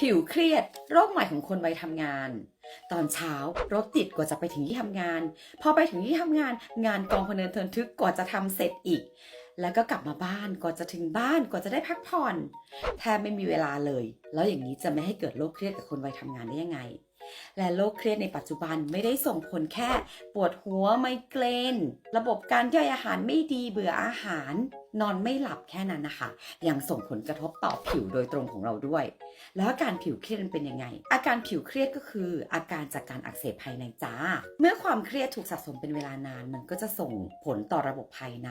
ผิวเครียด โรคใหม่ของคนวัยทำงาน ตอนเช้ารถติดกว่าจะไปถึงที่ทำงาน พอไปถึงที่ทำงาน งานกองพเนินเทินทึกกว่าจะทำเสร็จอีก แล้วก็กลับมาบ้านกว่าจะถึงบ้านกว่าจะได้พักผ่อนแทบไม่มีเวลาเลย แล้วอย่างนี้จะไม่ให้เกิดโรคเครียดกับคนวัยทำงานได้ยังไง และโรคเครียดในปัจจุบันไม่ได้ส่งผลแค่ ปวดหัวไมเกรนระบบการย่อยอาหารไม่ดีเบื่ออาหาร นอนไม่หลับแค่นั้นนะคะ ยังส่งผลกระทบต่อผิวโดยตรงของเราด้วย แล้วอาการผิวเครียดเป็นยังไง อาการผิวเครียดก็คือ อาการจากการอักเสบภายในจ้า เมื่อความเครียดถูกสะสมเป็นเวลานาน มันก็จะส่งผลต่อระบบภายใน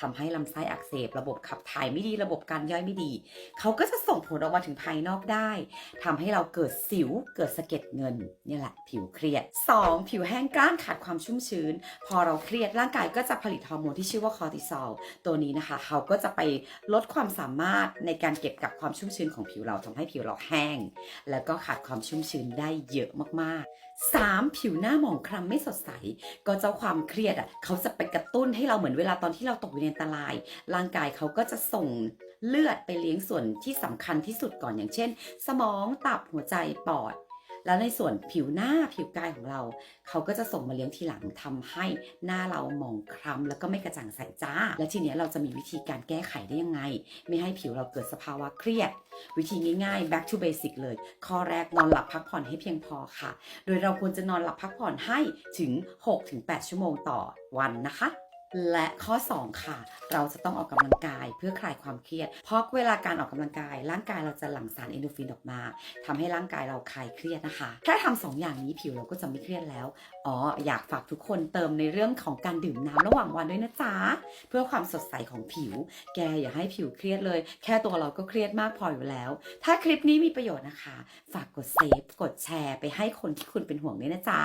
ทำให้ลำไส้อักเสบ ระบบขับถ่ายไม่ดี ระบบการย่อยไม่ดี เขาก็จะส่งผลออกมาถึงภายนอกได้ทำให้เราเกิดสิว เกิดสะเก็ดเงินนี่แหละ ผิวเครียด 2. ผิวแห้งกร้านขาดความชุ่มชื้น พอเราเครียดร่างกายก็จะผลิตฮอร์โมนที่ชื่อว่าคอร์ติซอล ตัวนี้นะคะเขาก็จะไปลดความสามารถในการเก็บกับความชุ่มชื้นของผิวเราทำให้ผิวเราแห้ง แล้วก็ขาดความชุ่มชื้นได้เยอะมากๆ 3. ผิวหน้าหมองคล้ำไม่สดใส ก็เจ้าความเครียดอะเขาจะไปกระตุ้นให้เราเหมือนเวลาตอนที่เราตกอยู่ในอันตราย ร่างกายเขาก็จะส่งเลือดไปเลี้ยงส่วนที่สำคัญที่สุดก่อนอย่างเช่น สมองตับหัวใจปอด แล้วในส่วนผิวหน้าผิวกายของเรา เขาก็จะส่งมาเลี้ยงทีหลังทำให้หน้าเราหมองคล้ำแล้วก็ไม่กระจ่างใสจ้า และทีเนี้ยเราจะมีวิธีการแก้ไขได้ยังไง ไม่ให้ผิวเราเกิดสภาวะเครียด วิธีง่ายๆ back to basic เลย ข้อแรกนอนหลับพักผ่อนให้เพียงพอค่ะ โดยเราควรจะนอนหลับพักผ่อนให้ถึง 6-8 ชั่วโมงต่อวันนะคะ และข้อ 2 ค่ะ เราจะต้องออกกำลังกายเพื่อคลายความเครียด เพราะเวลาการออกกำลังกาย ร่างกายเราจะหลั่งสารเอนโดรฟินออกมาทำให้ร่างกายเราคลายเครียดนะคะแค่ทำสองอย่างนี้ผิวเราก็จะไม่เครียดแล้ว อ๋อ อยากฝากทุกคนเติมในเรื่องของการดื่มน้ำระหว่างวันด้วยนะจ๊ะ เพื่อความสดใสของผิว แกอย่าให้ผิวเครียดเลย แค่ตัวเราก็เครียดมากพออยู่แล้ว ถ้าคลิปนี้มีประโยชน์นะคะ ฝากกดเซฟกดแชร์ ไปให้คนที่คุณเป็นห่วงด้วยนะจ๊ะ